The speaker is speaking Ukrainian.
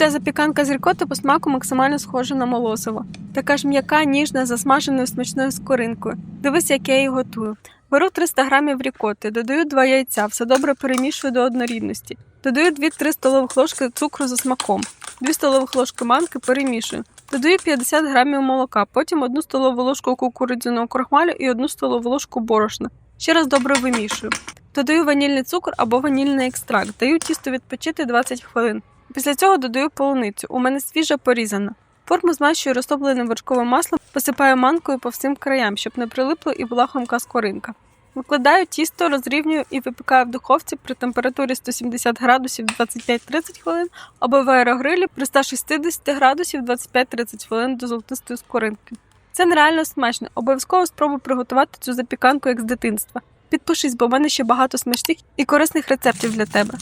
Ця запіканка з рікоти по смаку максимально схожа на молосиво. Така ж м'яка, ніжна, засмаженою смачною скоринкою. Дивись, як я її готую. Беру 300 грамів рікоти, додаю 2 яйця, все добре перемішую до однорідності. Додаю 2-3 столових ложки цукру за смаком, 2 столових ложки манки перемішую. Додаю 50 грамів молока, потім 1 столову ложку кукурудзяного крохмалю і 1 столову ложку борошна. Ще раз добре вимішую. Додаю ванільний цукор або ванільний екстракт. Даю тісто відпочити 20 хвилин. Після цього додаю полуницю. У мене свіжа порізана. Форму змащую розтопленим вершковим маслом, посипаю манкою по всім краям, щоб не прилипло і була хомка скоринка. Викладаю тісто, розрівнюю і випікаю в духовці при температурі 170 градусів 25-30 хвилин або в аерогрилі при 160 градусів 25-30 хвилин до золотистої скоринки. Це нереально смачно. Обов'язково спробуй приготувати цю запіканку як з дитинства. Підпишись, бо в мене ще багато смачних і корисних рецептів для тебе.